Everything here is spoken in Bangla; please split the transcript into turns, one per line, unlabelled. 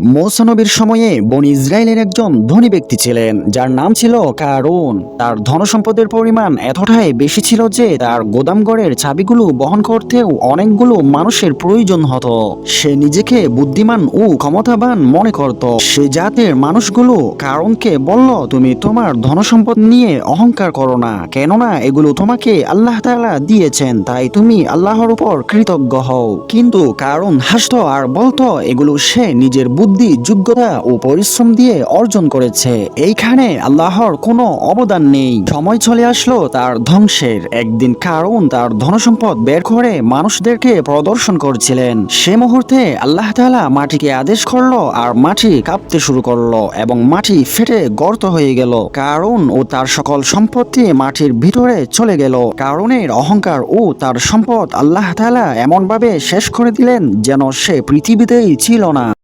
মৌসানবীর সময়ে বন ইসরায়েলের একজন ধনী ব্যক্তি ছিলেন, যার নাম ছিল কারুন। তার ধনসম্পদের পরিমাণ এতটাই বেশি ছিল যে তার গোদামঘরের চাবিগুলো বহন করতেও অনেকগুলো মানুষের প্রয়োজন হতো। সে নিজেকে বুদ্ধিমান ও ক্ষমতাবান মনে করত। সে জাতের মানুষগুলো কারণকে বলল, তুমি তোমার ধনসম্পদ নিয়ে অহংকার করো না, কেননা এগুলো তোমাকে আল্লাহ তালা দিয়েছেন, তাই তুমি আল্লাহর উপর কৃতজ্ঞ হও। কিন্তু কারণ হাসত আর বলতো, এগুলো সে নিজের বুদ্ধি যোগ্যতা ও পরিশ্রম দিয়ে অর্জন করেছে। এইখানে আল্লাহর কোনো অবদান নেই। সময় চলে আসলো তার ধ্বংসের। একদিন কারণ তার ধনসম্পদ বের করে মানুষদেরকে প্রদর্শন করছিলেন। সে মুহূর্তে আল্লাহ তাআলা মাটিকে আদেশ করল আর মাটি কাঁপতে শুরু করল এবং মাটি ফেটে গর্ত হয়ে গেল। কারণ ও তার সকল সম্পত্তি মাটির ভিতরে চলে গেল। কারণের অহংকার ও তার সম্পদ আল্লাহ তাআলা এমনভাবে শেষ করে দিলেন যেন সে পৃথিবীতেই ছিল না।